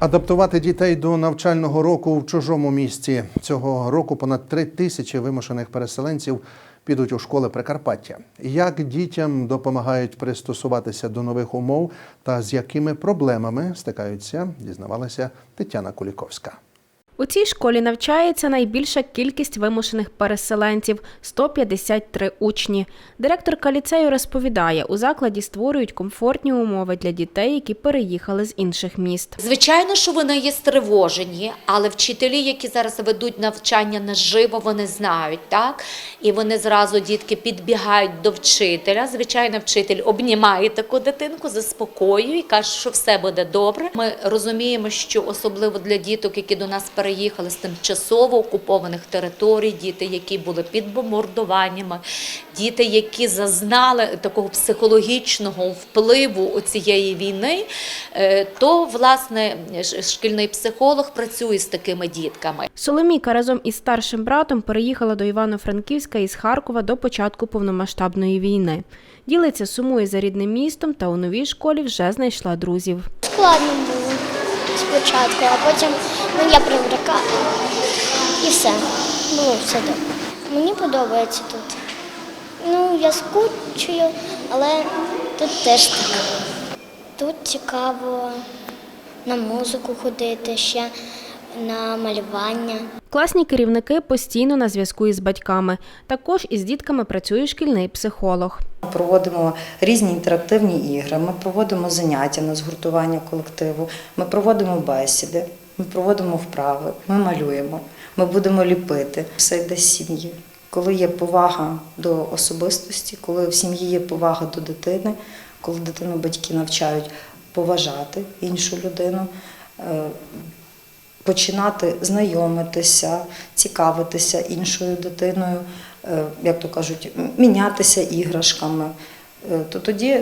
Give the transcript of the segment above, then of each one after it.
Адаптувати дітей до навчального року в чужому місті цього року понад три тисячі вимушених переселенців підуть у школи Прикарпаття. Як дітям допомагають пристосуватися до нових умов та з якими проблемами стикаються, дізнавалася Тетяна Куліковська. У цій школі навчається найбільша кількість вимушених переселенців 153 учні. Директорка ліцею розповідає, у закладі створюють комфортні умови для дітей, які переїхали з інших міст. Звичайно, що вони є стривожені, але вчителі, які зараз ведуть навчання наживо, вони знають, так? І вони зразу дітки підбігають до вчителя. Звичайно, вчитель обнімає таку дитинку, заспокоює і каже, що все буде добре. Ми розуміємо, що особливо для діток, які до нас переїхали з тимчасово окупованих територій, діти, які були під бомбардуваннями, діти, які зазнали такого психологічного впливу цієї війни, е, то власне шкільний психолог працює з такими дітками. Соломійка разом із старшим братом переїхала до Івано-Франківська із Харкова до початку повномасштабної війни. Ділиться, сумує за рідним містом та у новій школі вже знайшла друзів. Складно було спочатку, а потім ну, я привикла і все. Було все добре. Мені подобається тут. Ну, я скучую, але тут теж так. Тут цікаво на музику ходити, ще на малювання. Класні керівники постійно на зв'язку із батьками. Також із дітками працює шкільний психолог. Ми проводимо різні інтерактивні ігри, ми проводимо заняття на згуртування колективу, ми проводимо бесіди, ми проводимо вправи, ми малюємо, ми будемо ліпити. Все йде з сім'ї. Коли є повага до особистості, коли в сім'ї є повага до дитини, коли дитину батьки навчають поважати іншу людину, е, починати знайомитися, цікавитися іншою дитиною, е, як то кажуть, мінятися іграшками, е, то тоді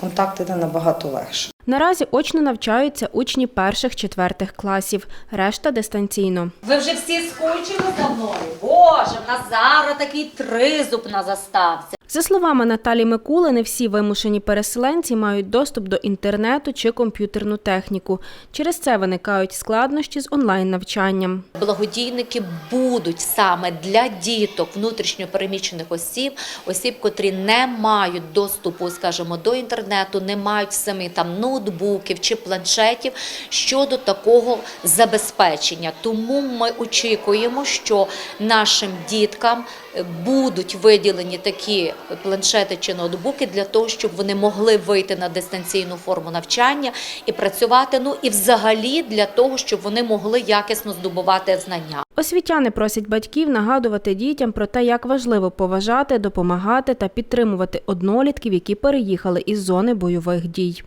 контакт іде набагато легше. Наразі очно навчаються учні перших-четвертих класів, решта дистанційно. Ви вже всі скучили за мною. Боже, в нас зараз такий тризуб на заставці. За словами Наталі Микули, не всі вимушені переселенці мають доступ до інтернету чи комп'ютерну техніку. Через це виникають складнощі з онлайн-навчанням. Благодійники будуть саме для діток внутрішньопереміщених осіб, осіб, котрі не мають доступу, скажімо, до інтернету, не мають самі там ноутбуків чи планшетів щодо такого забезпечення. Тому ми очікуємо, що нашим діткам е, будуть виділені такі планшети чи ноутбуки для того, щоб вони могли вийти на дистанційну форму навчання і працювати. Ну і взагалі для того, щоб вони могли якісно здобувати знання. Освітяни просять батьків нагадувати дітям про те, як важливо поважати, допомагати та підтримувати однолітків, які переїхали із зони бойових дій.